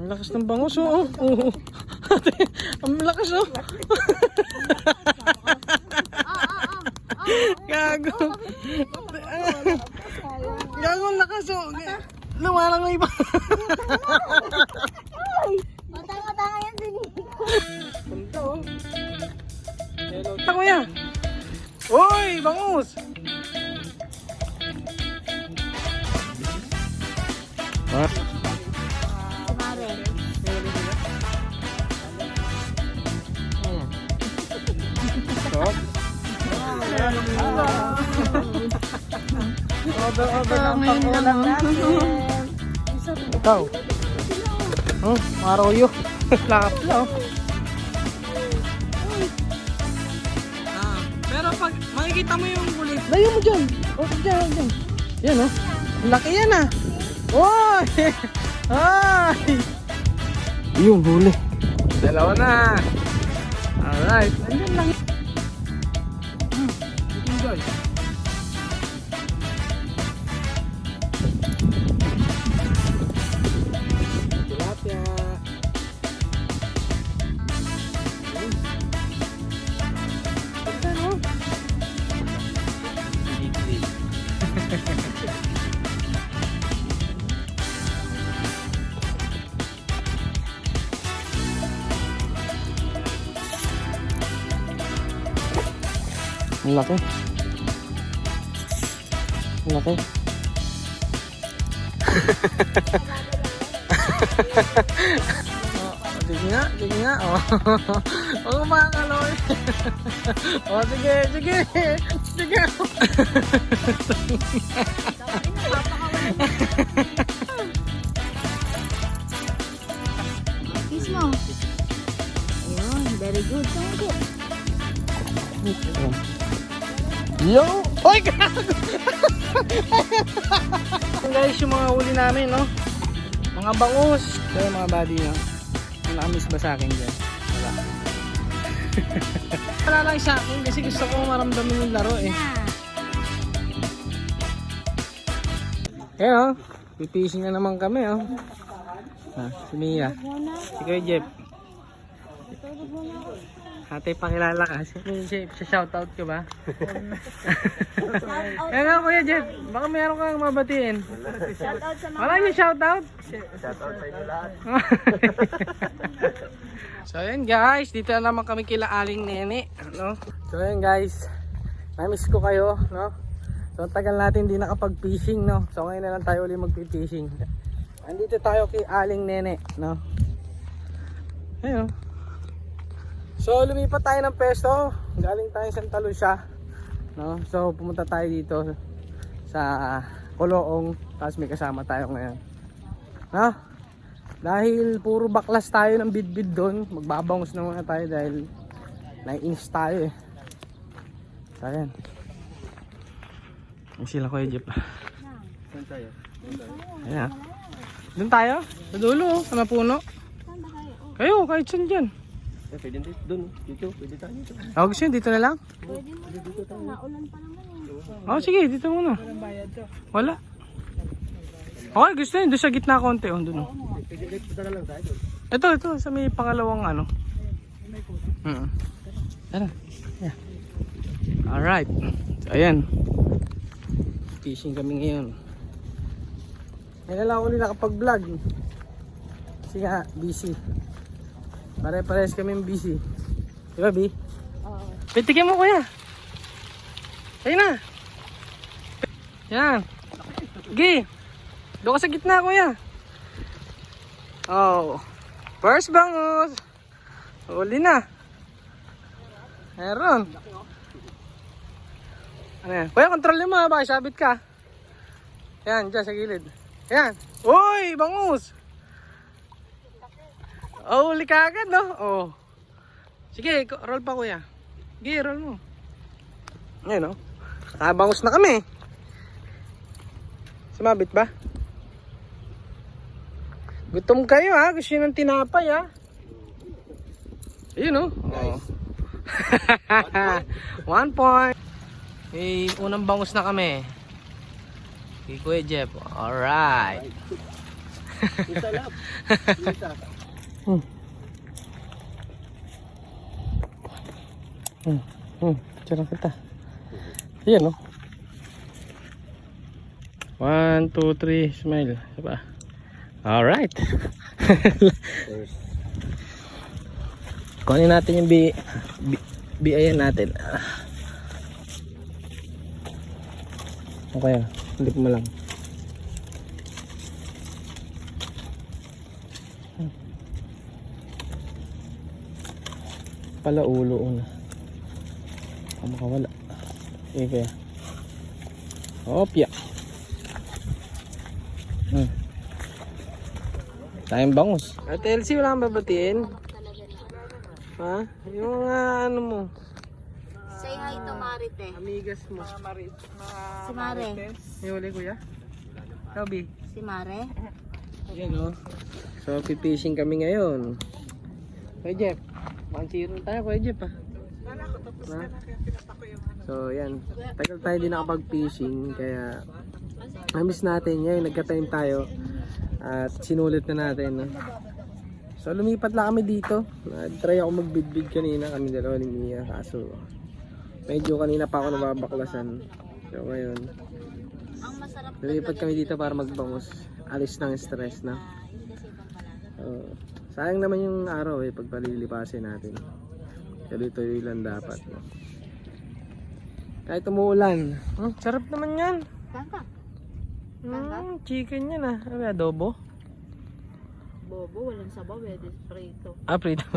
Ang lakas ng bangos, oh. Oo. Ate, ang lakas, oh. Gago. Gago, ang lakas, oh. Lumalang na iba. Matanga-tanga yan si Nico. Punta, oh. Punta, kuya. Uy, bangus. Ah. Order, order ng pangulam natin. Ikaw. Oh, maroyo. Lakap na, oh. Ah, pero pag makikita mo yung bulit, layo mo dyan. Oh, dyan, dyan. Yan, oh. Laki yan, ah. Oy! Ay! Yung huli. Dalawa na. Alright. Andyan lang. Hmm. Enjoy. Laki. Ang laki. oh, sige nga, sige nga. Oh. Oh, mga kaloy. oh, sige, sige. Sige. Kiss mo. Ayun, very good. Thank you. Yo! Oy, gago! Guys, yung mga huli namin, no? Mga bangus. So, mga buddy, no? Nakamiss ba sa akin dyan? Wala. Wala lang sa akin kasi gusto ko maramdaman yung laro, eh. Ayan, oh. Pipishing na naman kami, oh. Ah, si Mia. Si Kuya Jeff. Ate, pakilala ka. Shoutout ka ba? Yan nga Kuya Jeff, baka meron kang mabatiin. Shoutout sa mga... Wala yung shoutout? Shoutout sa inyo lahat. so ayan guys, dito na naman kami kila Aling Nene. No? So ayan guys, na-miss ko kayo. No? So tagal natin di nakapag-fishing. No? So ngayon na lang tayo ulit mag-fishing. Andito tayo kay Aling Nene. No? Ayun. So lumipat tayo ng pesto. Galing tayo sa Santa Lucia. No? So pumunta tayo dito sa Koloong. Tapos may kasama tayo ngayon. No? Dahil puro baklas tayo ng bidbid doon. Magbabangos na muna tayo dahil naiinis tayo eh. So ayan. Yung sila ko Jeep. Saan tayo? Ayan. Doon tayo? Sa dulo oh. Sa mapuno. Kayo kahit saan dyan. Eh, pwede dito, dun. Dito, pwede tayo dito. Ah, gusto nyo, dito na lang? pwede mo na dito. Naulan pa naman eh. Oh, sige, dito muna. Wala. Okay, gusto nyo. Doon sa gitna konti. Oh, doon. Oh. Pwede dito, punta na lang tayo. Ito, ito. Sa may pangalawang ano. Mm. Tara. Yeah. Alright. So, ayan. Fishing kami ngayon. Ngayon lang ako nila nakapag-vlog. Kasi nga, busy. Pare-pares kami busy. Di B? Oo. Pitikin mo, kuya. Ayun na. Yan. Gi. Doon ka sa gitna, kuya. Oh. First bangus. Huli na. Meron. Ano yan? Kuya, kontrolin mo ha. Baka sabit ka. Yan, dyan sa gilid. Yan. Uy, bangus. Oh, huli ka agad, no? Oh. Sige, roll pa kuya. Sige, roll mo. Ngayon, no? Nakabangus na kami. Sumabit ba? Gutom kayo ha. Gusto nyo ng tinapay ha. Ayun no. Oh. One point. Hey, unang bangus na kami. Kay Kuya Jeff. Alright. Isa lang. Isa. Hmm. Hmm. Hmm. Tira kita. Ayan oh. One, two, three, smile. Pa. Alright. Kunin natin yung bi... bi biayan natin. Ah. Okay. Hindi mo lang. Pala ulo una. Baka makawala. Okay kaya. Opya. Hmm. Tayong bangus. At LC wala kang babatiin? Ha? Yung mga ano mo. Say hi to Marite. Amigas mo. Si Mare. May uli kuya? Toby. Si Mare. Yan o. So, fishing kami ngayon. Kuya Jeff. Manchiro tayo Kuya Jeff ah. Ha? So, yan. Tagal tayo din nakapag-fishing. Kaya, na-miss natin. Ngayon, nagka-time tayo. At sinulit na natin. No? So, lumipat lang kami dito. Nag-try ako mag-bid-bid kanina. Kami dalawa ni Mia. Kaso, medyo kanina pa ako nababaklasan. So, ngayon, Lumipat kami dito para magbangus. Alis ng stress na. Oo. Sayang naman yung araw eh, pag palilipasin natin. Tuloy-tuloy lang dapat. No? Kahit umuulan. Hmm, sarap naman yan. Tangka. Hmm, chicken yan ah. Ano adobo? Bobo, walang sabaw, pwede prito. Ah, prito.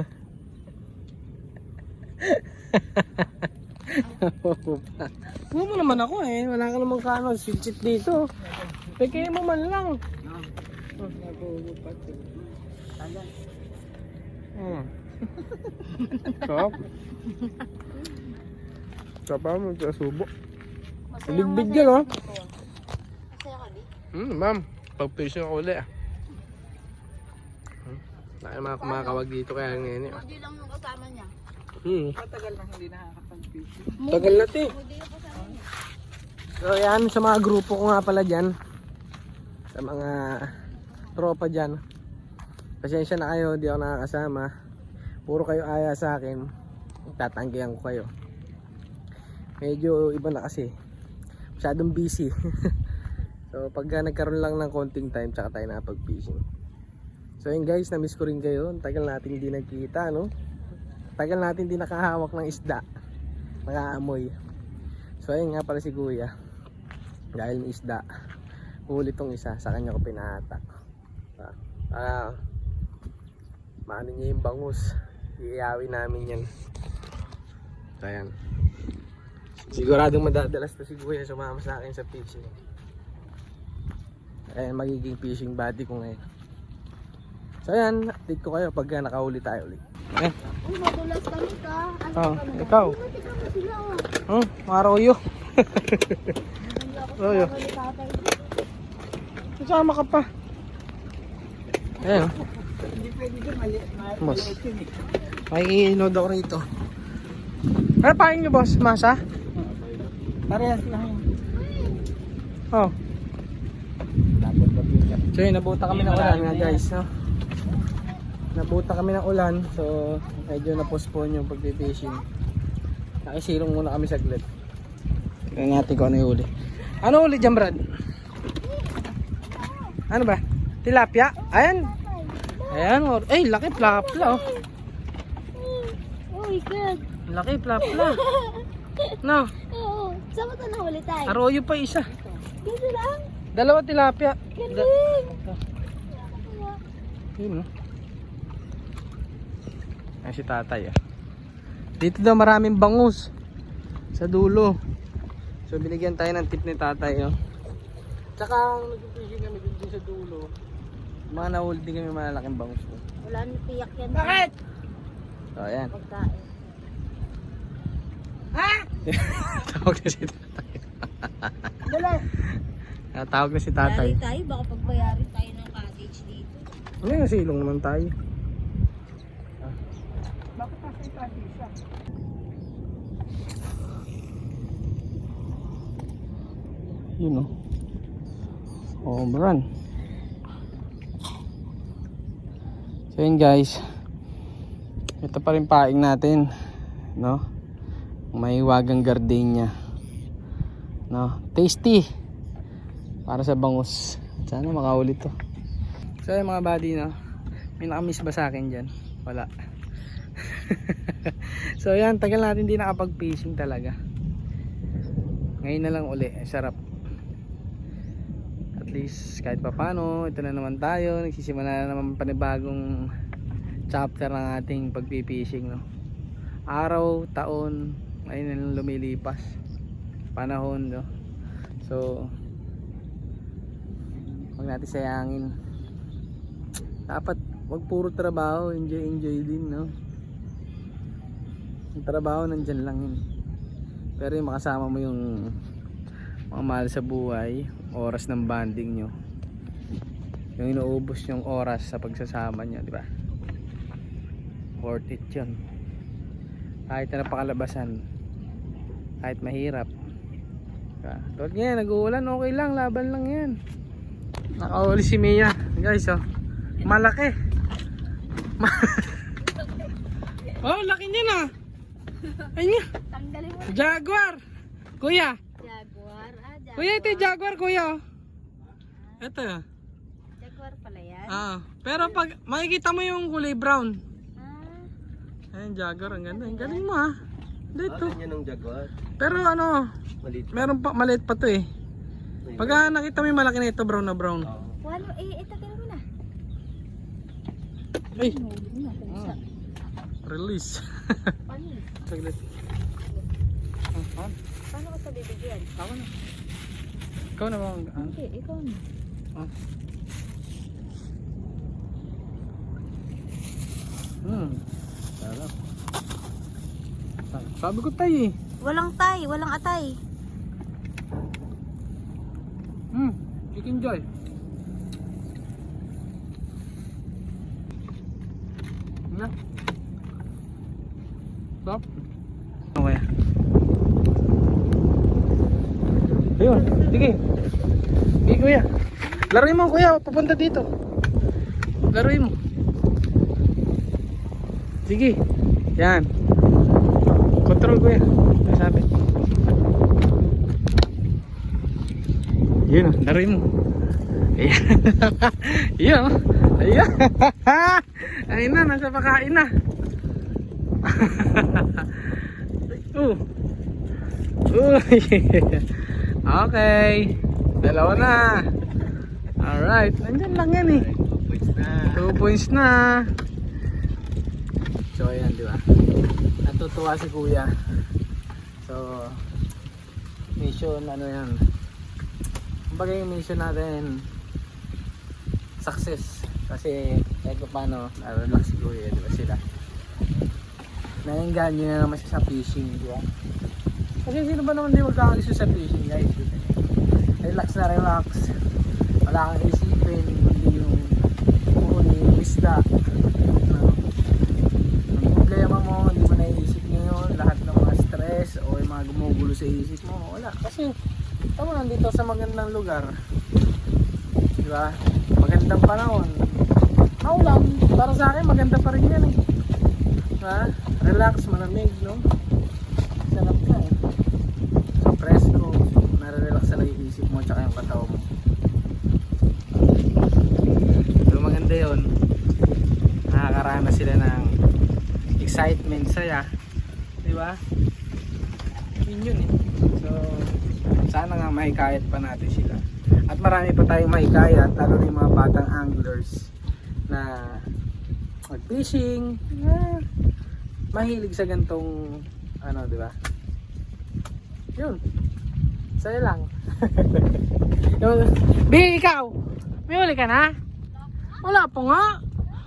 Huwag mo naman ako eh. Wala ka namang kano. Switchit dito. Pagkaya mo man lang. Oh, nagugupat eh. Hmm. Sarap. Sarap mo sa subo. Ligbig yan oh. Masaya ka di? Hmm, ma'am. Pag-fishing ako ulit ah. Hmm. Laki mga kumakawag dito kaya ngayon eh. Hindi lang yung kasama niya. Hmm. Tagal na ti. So yan, sa mga grupo ko nga pala dyan. Sa mga tropa dyan. Pasensya na kayo, di ako nakakasama. Puro kayo aya sa akin. Tatanggihan ko kayo. Medyo iba na kasi. Masyadong busy. so pagka nagkaroon lang ng konting time, tsaka tayo nakapag-fishing. So yun guys, na-miss ko rin kayo. Tagal natin hindi nagkita, no? Tagal natin hindi nakahawak ng isda. Nakaamoy. So ayun nga pala si Kuya. Dahil may isda. Huli tong isa. Sa kanya ko pinahatak. Ah, ah, maano niya yung bangus. Iiyawin namin yan. So ayan. Siguradong madadalas to si Kuya sumama sa akin sa fishing. Ayan, magiging fishing buddy ko ngayon. So ayan, update ko kayo pagka nakahuli tayo ulit. Ayan. Uy, madulas kami ka. Ano Oh, ka ikaw. Oh. Hmm, mga royo. Kasama ka pa. Ayan. Boss. Makikinod ako rito. Ano pahin nyo boss? Masa? Parehas lang. Oh. So yun, nabuta kami ng ulan nga guys. No? Nabuta kami ng ulan. So, medyo na-postpone yung pag-fishing. Nakisilong muna kami saglit. Tingnan natin kung ano yung huli. Ano huli dyan Brad? Ano ba? Tilapia? Ayan. Ayan. or- Eh, laki plapla. Oh. Oh my God. Laki plapla. No, Oo. Saan mo ito nahuli tayo? arroyo pa isa. Ganito lang. Dalawa tilapia. Galing. Yun, no? Ay, si tatay, ah. Dito daw maraming bangus. Sa dulo. So, binigyan tayo ng tip ni tatay, no? Tsaka, nag-fishing kami din sa dulo. Mga nahuli din kami malalaking bangus. No? Wala nang tiyak yan. Bakit? So, ayan. Pagkain. Tawag na si tatay. Ah, Tawag na si tatay. Yari tayo, baka pagbayari tayo ng cottage dito. Ano yung silong naman tayo? Yun o. Oh, run. So yun guys. Ito pa rin paing natin. No? May wagang gardenia. No? Tasty. Para sa bangus. Sana makaulit to. So yun mga buddy no. May nakamiss ba sa akin dyan? Wala. so yan, tagal natin di nakapag-fishing talaga. Ngayon na lang uli, eh, sarap. Least kahit papano, ito na naman tayo, nagsisimula na naman panibagong chapter ng ating pagpipishing no. Araw, taon, ayun na lumilipas. Panahon no. So Huwag natin sayangin. Dapat wag puro trabaho, enjoy enjoy din no. Yung trabaho nandyan lang yun. Pero yung makasama mo yung mga mahal sa buhay, oras ng banding nyo. Yung inuubos yung oras sa pagsasama nyo, di ba? Worth it yun. Kahit na napakalabasan, kahit mahirap. Diba? Tulad ngayon, nag-uulan, okay lang, laban lang yan. Nakahuli si Mia, guys, oh. Malaki. Ma- oh, laki niya na. Ayun, mo. Jaguar. Kuya. Kuya, ito yung Jaguar, kuya. Ito. Jaguar pala yan. Ah, pero pag makikita mo yung kulay brown. Ah. Ayun, Jaguar, ang ganda. Ang galing mo ah. Dito. Yan ang jaguar. Pero ano, Maliit. meron pa, maliit pa to eh. Pag ah, nakita mo yung malaki na ito, brown na brown. Oo. Walo, eh, ito tira mo na. Ay, Ah. release. Saglit. Ah, ah, Paano ko sa bibigyan? ako na. Ikaw na ba? ang- ah? Hindi, ikaw na. Ah. Hmm. Sarap. Sabi ko tayo eh. Walang tay, walang atay. Hmm, chicken joy. Na. Stop. Okay. Ayun, sige. Sige kuya. Laruin mo kuya, papunta dito. Laruin mo. Sige. Yan. Control kuya. Ano sabi? Yun, oh, laruin mo. Ayan. Oh. Ayan. Ayun na, nasa pakain na. uh. Uh. Okay. Dalawa na. Alright. Nandyan lang yan eh. Points na. 2 points na. So ayan, di ba? Natutuwa si kuya. So, mission ano yan. Kumbaga yung mission natin success. Kasi kahit pa paano, narelax si kuya, di ba sila? Naengganyo na naman siya sa fishing, di ba? Kasi sino ba naman di magkakagusto sa fishing guys? Relax na relax. Wala kang isipin, hindi yung huli, yung isda. Ang problema mo, hindi mo naiisip ngayon, lahat ng mga stress o yung mga gumugulo sa isip mo, wala. Kasi, tama nandito sa magandang lugar. Di ba? Magandang panahon. Ako lang, para sa akin, maganda pa rin yan eh. Ha? Relax, malamig, no? Presko, nare-relax sa naiisip mo tsaka yung katawan mo. So maganda yun. Nakakaranas sila ng excitement, saya. Di ba? Yun yun eh. So, sana nga mahikayat pa natin sila. At marami pa tayong mahikayat, lalo na yung mga batang anglers na mag-fishing, na mahilig sa gantong ano, di ba? Yun. Saya lang. Bi, ikaw! May huli ka na? Wala pa nga.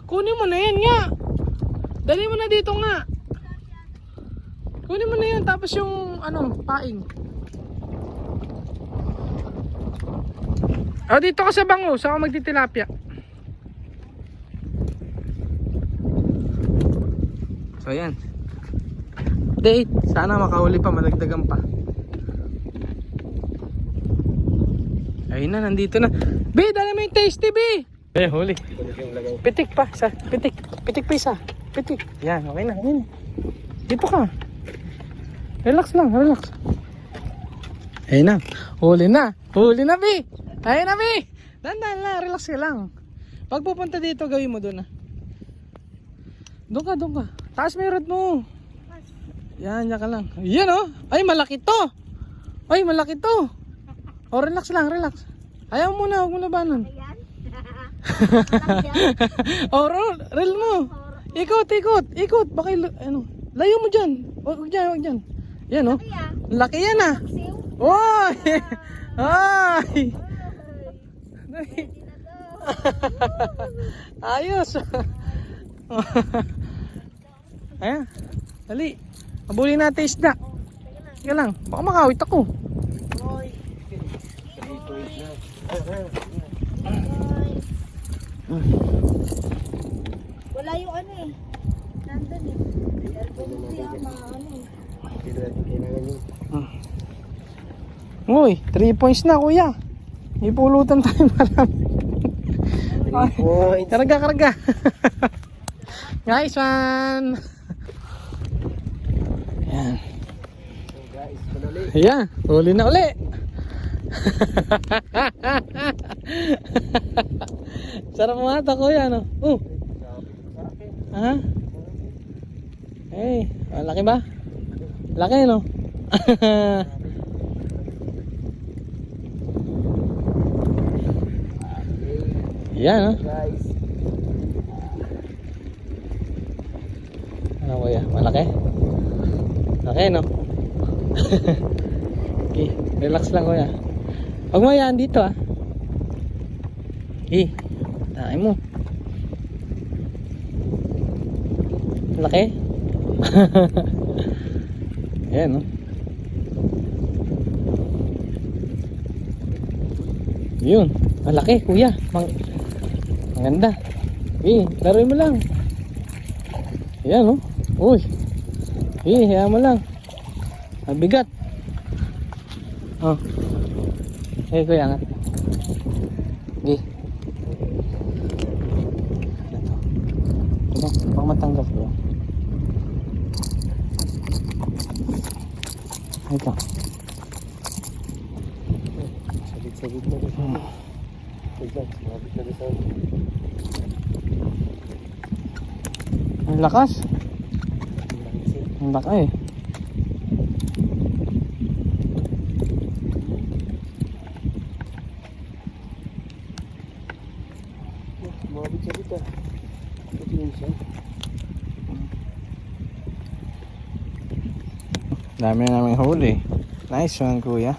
Kunin mo na yan nga. Dali mo na dito nga. Kunin mo na yan. Tapos yung ano, paing. Oh, dito ka sa bango. Sa ako magtitilapia. So, yan. Date. Sana makahuli pa. Malagdagan pa. Ayun na, nandito na. Be, dala mo yung tasty, be. Eh, huli. Pitik pa, sa pitik. Pitik pa isa. Pitik. Yan, okay na. Yan. Dito ka. Relax lang, relax. Ayun na. Huli na. Huli na, Bi. Ayun na, Bi. Dandan lang, relax ka lang. Pag pupunta dito, gawin mo doon na. Doon ka, doon ka. Taas mo yung rod mo. Yan, yan ka lang. Yan oh. Ay, malaki to. Ay, malaki to. Oh, relax lang, relax. Ayaw mo na, huwag mo labanan. Ayan. oh, roll, roll mo. Ikot, ikot, ikot. Baka, ano, layo mo dyan. Huwag dyan, huwag dyan. Yan oh. Laki yan ah. Oy! Ay! Ayos! Ayan. Dali. Abulin natin isda. Sige lang. Baka makawit ako. Wala yung ano eh. Nandun eh. Ano eh. Uy, 3 points na kuya. Ipulutan tayo marami. Points. Karga, karga. nice one. Ayan. Ayan, huli na uli. Sarap mga ata kuya, no? Oh, ha? Hey, ah, laki ba? Laki, no? Yan, no? Ano kuya? Malaki? Laki, no? okay, relax lang kuya. Huwag mo yan dito ah. Eh, tayo mo. Laki? Ayan, no? Yun, malaki kuya. Mang Maganda. Eh, laruin mo lang. Ayan, oh. Uy. Eh, hayaan mo lang. Mabigat. Oh. Eh, kuya, angat. Eh. Ito, baka matanggap ko. Ito. sabit-sabit na rin. Sumabit na rin sa Ang lakas. Ang laki eh. Sumabit sa bita. Ito yung siya. Dami namin huli. Nice one, kuya.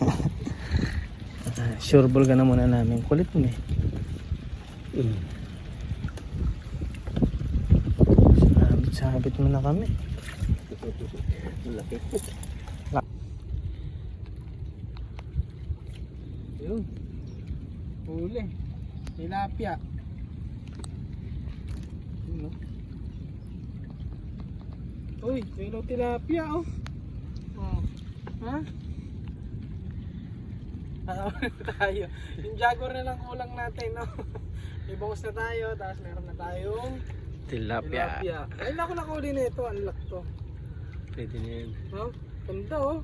sure ball ka na muna namin. Kulit mo eh. Mm. Sabit-sabit mo na kami. Laki. Yun. Huli. Tilapia. Yun, no? Uy, yun ang tilapia, oh. Oh. Ha? Ah, tayo. Yung jaguar na lang kulang natin, no? May bangus na tayo, tapos meron na tayong tilapia. Ay, ako nakuli na ito. Unlock to. Pwede na yan. No? Ganda oh.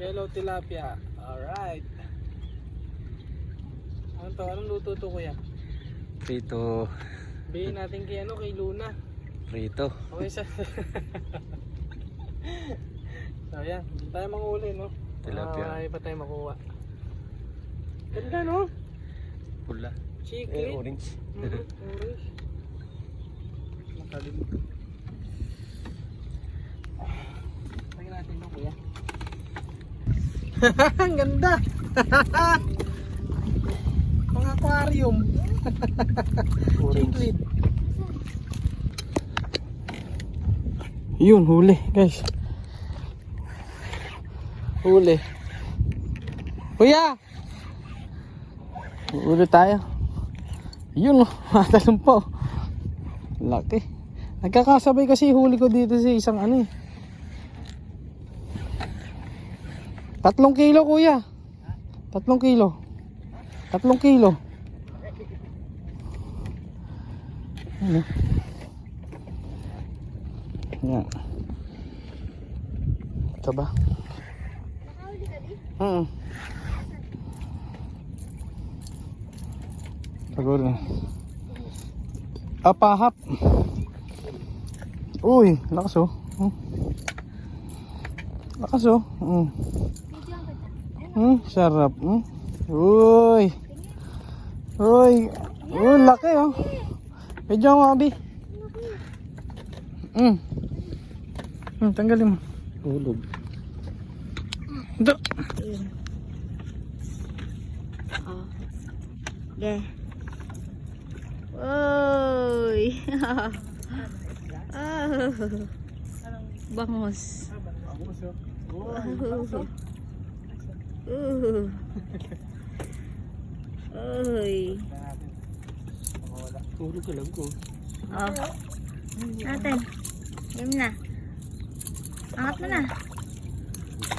Yellow tilapia. Alright. Ano to? Anong luto to kuya? Prito. Bihin natin kay ano, kay Luna. Prito. Okay siya. so yan, hindi tayo manghuli no? Tilapia. Marami pa tayo makuha. Ganda no? Pula. Chiclet. Eh, orange. Mhm, orange. Makalim. Lagyan natin ito kuya. Ang ganda! Pang aquarium. Chiclet. Yun, huli guys. Huli. Kuya! Huli tayo. Yun, oh, matalong po. Laki. Nagkakasabay kasi huli ko dito sa isang ano eh. Tatlong kilo kuya. Tatlong kilo. Tatlong kilo. Ano? Yan. Ito ba? Nakahuli ka di? Mm. Siguro. Ah, pahap. Uy, lakas oh. Hmm. Lakas oh. Mm. Ganda. Hmm, sarap. Hmm. Uy. Uy. Uy, laki oh. Medyo mo, Abi. Hmm. Hmm, tanggalin mo. Hulog. Ito. Oh. Yeah. Oy. oh. Bangus. Uh. Uh. Uy. Hulog ka lang ko. Oh. Natin. Game na. Angat mo na.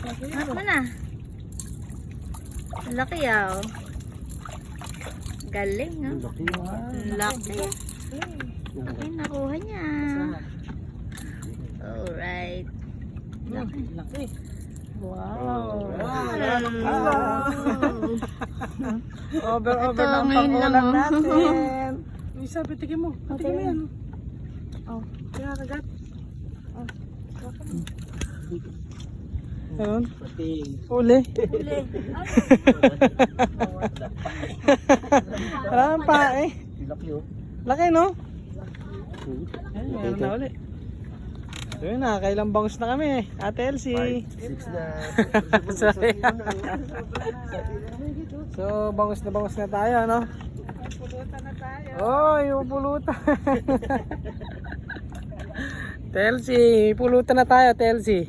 Angat mo na. Ang Laki ah. oh. Galing ah. Laki. Ang Laki. Laki nakuha niya. Alright. Laki. Laki. Wow. Over, Ito, over ng ngayon lang, pangulam oh. natin. Isa, pitigin mo. Pitigin mo yan. Oh. Kaya kagat. Ayun. Uli. Huli. Wala nang pa eh. Laki oh. Laki no? Hmm. Ayun, meron na uli. So yun na, kailang bangus na kami. Ate Elsie. Na. So, bangus na bangus na tayo, no? Pulutan na tayo. Oh, yung pulutan. Telsi, pulutan na tayo, Telsi.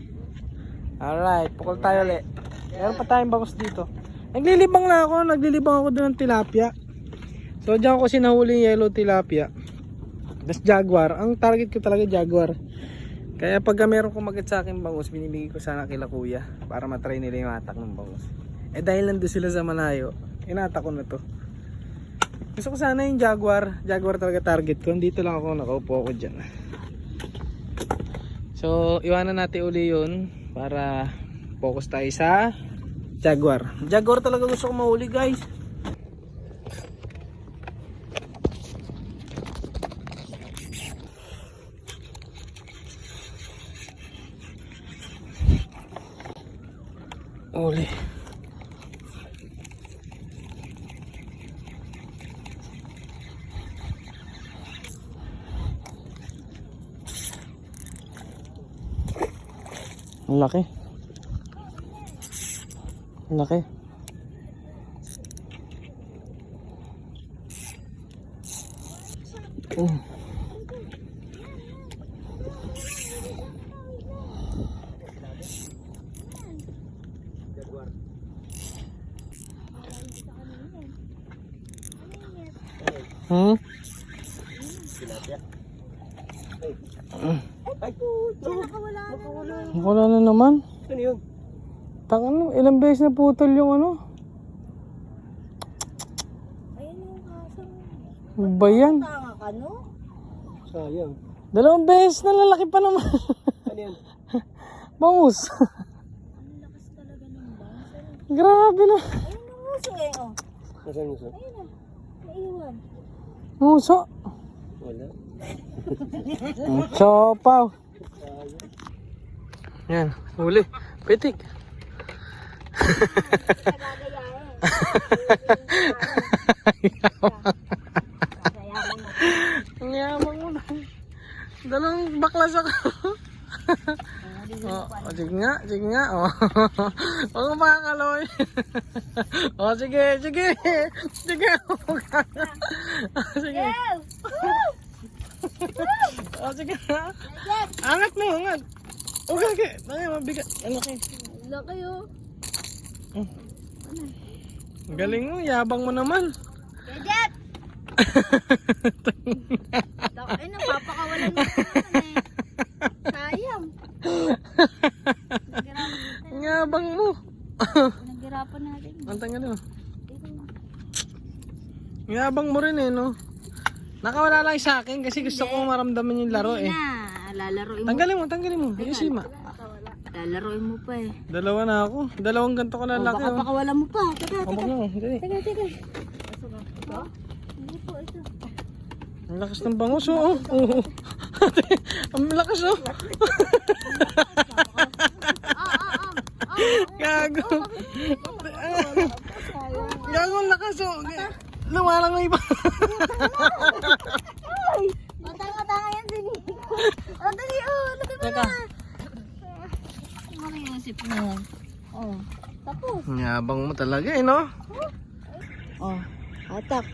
Alright, pukul tayo ulit. Meron pa tayong bangus dito. Naglilibang na ako, naglilibang ako doon ng tilapia. So, diyan ko sinahuli yung yellow tilapia. Tapos jaguar. Ang target ko talaga jaguar. Kaya pag meron kumagat sa akin bangus, binibigay ko sana kila kuya para matry nila yung atak ng bangus. Eh dahil nandun sila sa malayo, inatak ko na to. Gusto ko sana yung jaguar. Jaguar talaga target ko. Dito lang ako, nakaupo ako dyan. So, iwanan natin uli yun para focus tayo sa jaguar. Jaguar talaga gusto ko mahuli guys. Uli. Laki. Laki. Oh. Hmm? Nakawala na. Wala na naman. Ano yun? Tangan ilang beses na putol yung ano? Ayun yung kasang. Ano ba yan? Tanga ka no? Sayang. Dalawang beses na lalaki pa naman. Ano yan? Bangus. Ang lakas talaga ng bangsa. Grabe na. Ayun yung uso eh oh. Nasaan sa? Ayun ah. Naiwan. Muso. Wala. Chopaw. Yan, huli. Pitik. Ang yabang mo na. Dalawang baklas ako. oh, oh, sige nga, sige nga. Oh. Huwag mo makakaloy. oh, sige, sige. Sige. oh, sige. Oh, sige nga. Angat mo, angat. Okay, okay. Ay, mabigat. Ano kay? Laki oh. Ang Galing mo, yabang mo naman. Jejet! Ay, napapakawalan mo eh. Sayang. Naghirapan, Ang yabang mo. naghirapan natin. Ang tanga mo. Ito. Yabang mo rin eh, no? Nakawala lang sa akin kasi gusto ko maramdaman yung laro eh. Na, lalaroin mo. Tanggalin mo, tanggalin mo. Ayusin mo. Lalaroin mo pa eh. Dalawa na ako. Dalawang ganito ko na Oh, laki. baka Oh. pakawala mo pa. Teka, teka. mo, dali. Teka, teka. Ito? Hindi po, ito. Ang lakas ng bangus, oh. Oo. Ang lakas, oh. Gago. Gago, ang lakas, oh. Lumalang na iba. Ay! Matanga-tanga yan si Nico. Oh, dali, oh. Lagi mo Teka. na. Mariusip mo. Oh. Tapos. Yabang mo talaga, eh, no? Oh. Atak.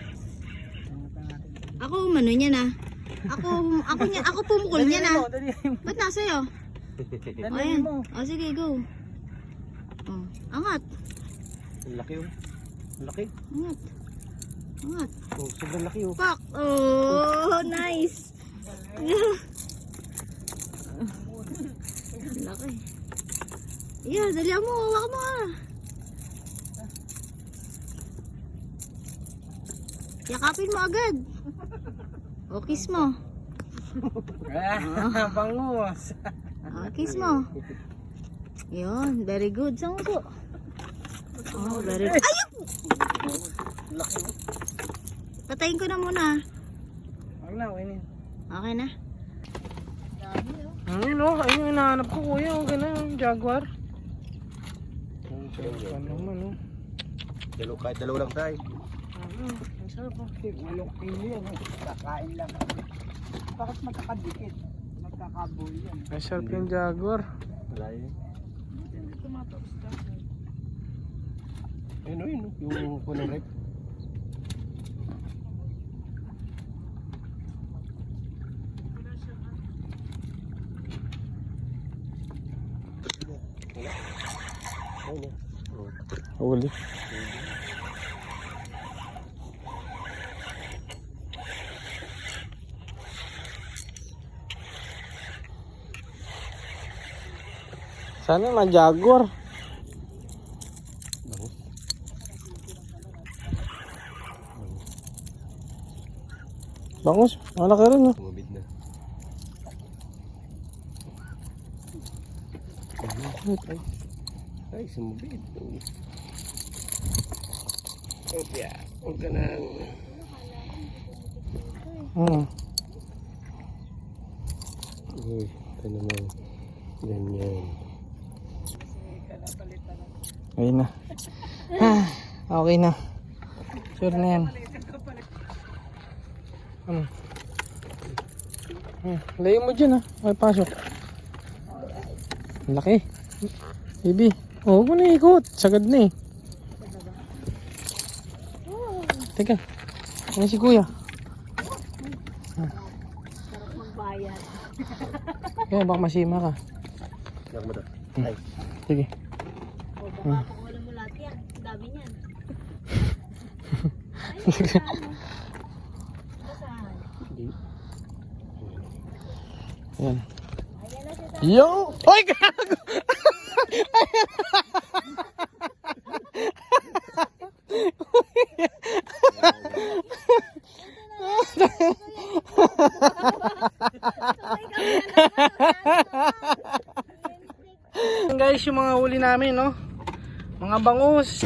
Ako umano niya na. Ako, ako niya, ako pumukol niya na. Dali Ba't nasa'yo? Dali Ayan. mo. Oh, sige, go. Oh, angat. Ang laki oh. Ang laki. Angat. Angat. Oh, sobrang laki oh. Pak! Oh, nice! Ang Laki. Yeah, dali mo. Hawak mo ah. Yakapin mo agad. O, kiss mo. Ah, bangus. O, kiss mo. Yun, very good. Saan po? Oh, very good. Ayun! Patayin ko na muna. Huwag na, winin. Okay na. Ayun, oh. Ayun yung hinahanap ko, kuya. Okay na, jaguar. Ano naman, oh. Dalaw, kahit dalawa lang tayo. Ano, ang sarap, oh. Walong kilo yan. eh. Kakain lang. Bakit magkakadikit? Magkakaboy yan. Ang sarap yung jaguar. Wala yun. Hindi tumataos ka. Ayun oh, yun oh. Yung punong rep. Huli. Sana ma jaguar. Bangus. Malaki rin oh. Tumabid na. Ay, ay sumabid. Opya, huwag ka nang... Hmm. Uy, ito naman. Ganyan. Ayun na. Ah, okay na. Sure na yan. Ano? Hmm. Layo mo dyan ah. May pasok. Laki. Baby. Oh, huwag mo na ikot. Sagad na eh. Teka. Ano si kuya? Sarap magbayad. Kaya baka masima ka. Nak mo to. Hmm. Ay, Sige. O, baka pakawala mo lahat yan. Ang dami niyan. Hindi. Ayan. Ayan na siya. Yo! Oy, gago! Guys, yung mga huli namin, no? Mga bangus.